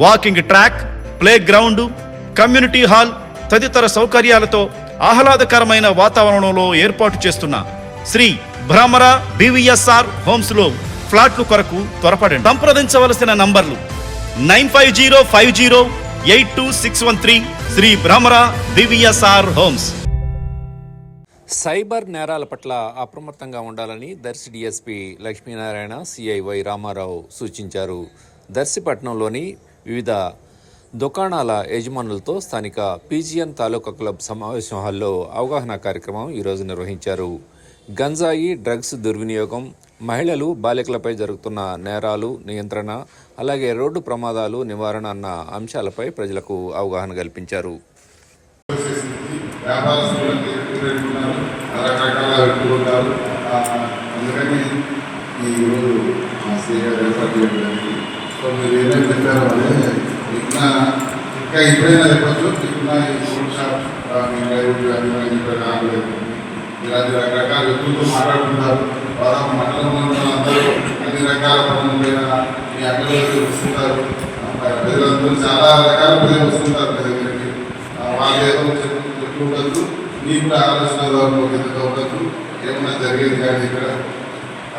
walking track playground community hall తదితర సౌకర్యాలతో ఆహ్లాదకరమైన వాతావరణంలో ఏర్పాటు చేస్తున్న శ్రీ భ్రమర బివిఎస్ఆర్ హోమ్స్లో ఫ్లాట్లు కొరకు త్వరపడండి. సంప్రదించవలసిన నంబర్లు nine five zero five zero eight two six one three Sri Bhramara BVSR homes. Cyber నేరాల పట్ల అప్రమత్తంగా ఉండాలని Darsi DSP Lakshminarayana CI Y Ramarao సూచించారు. దర్శిపట్నంలోని వివిధ దుకాణాల యజమానులతో స్థానిక పీజీఎన్ తాలూకా క్లబ్ సమావేశం హాల్లో అవగాహన కార్యక్రమం ఈరోజు నిర్వహించారు. గంజాయి డ్రగ్స్ దుర్వినియోగం మహిళలు బాలికలపై జరుగుతున్న నేరాలు నియంత్రణ అలాగే రోడ్డు ప్రమాదాలు నివారణ అన్న అంశాలపై ప్రజలకు అవగాహన కల్పించారు. అందుకని సో మీరు ఏమేమి చెప్పారో అదే ఇంకా ఇంకా ఇప్పుడైనా చెప్పచ్చు ఇంకా ఈ ఫుడ్ షాప్ అని చెప్పారు ఆగలేదు ఇలాంటి రకరకాల వ్యక్తులతో మాట్లాడుకుంటారు వాళ్ళ మండలంలో ఉన్న అందరూ అన్ని రకాల పనుల మీ అక్కడికి వస్తుంటారు. ఆ, ప్రజలందరూ చాలా రకాల ప్రజలు వస్తుంటారు మీ దగ్గరికి. వాళ్ళు ఏదో చెప్పు చెప్తూ ఉండొచ్చు కూడా ఆలోచన కింద ఉండొచ్చు ఏమన్నా జరిగేది కానీ ఇక్కడ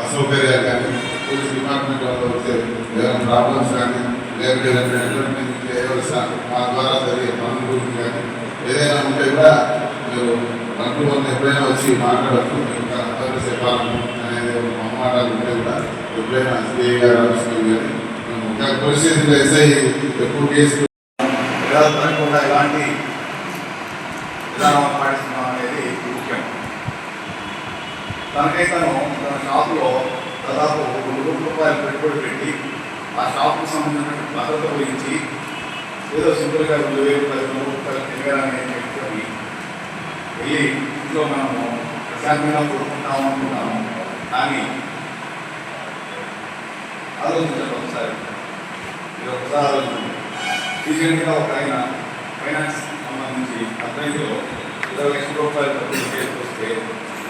అసౌకర్యాలు కానీ పోలీస్ డిపార్ట్మెంట్ వాళ్ళు వచ్చే ఏమైనా ప్రాబ్లమ్స్ కానీ లేకపోతే ఏదైనా డెవలప్మెంట్ చేయవలసిన మా ద్వారా జరిగే పనుల గురించి కానీ ఏదైనా ఉంటే కూడా మీరు అంటూ ఉన్న ఎప్పుడైనా వచ్చి మాట్లాడచ్చు. మీకు అందరూ చెప్పాలను అనేది మొహమాటాలు ఉంటే కూడా ఎప్పుడైనా సిఐ గారు ఆలోచన కానీ ఇంకా పోలీస్ ఎస్ఐ ఎక్కువ కేసు జరగకుండా ఎలాంటి విధానం పాటిస్తున్నాం అనేది ముఖ్యం. తనకై తను తన షాప్లో దాదాపు రెండు కోట్ల రూపాయలు పెట్టుబడి పెట్టి ఆ షాప్కి సంబంధించిన భద్రత గురించి ఏదో సింపుల్గా రెండు వేలు పది మూడు రూపాయలు తిరగాలని చెప్పుకొని వెళ్ళి ఇంట్లో మనము ప్రశాంతంగా కొడుకుంటాము అనుకున్నాము. కానీ ఆలోచించండి ఒకసారి. ఇది ఒకసారి ఆలోచించండి. రీసెంట్గా ఒక ఆయన ఫైనాన్స్ సంబంధించి అబ్బాయిలో ఇరవై లక్షల రూపాయలు డబ్బులు చేసుకొస్తే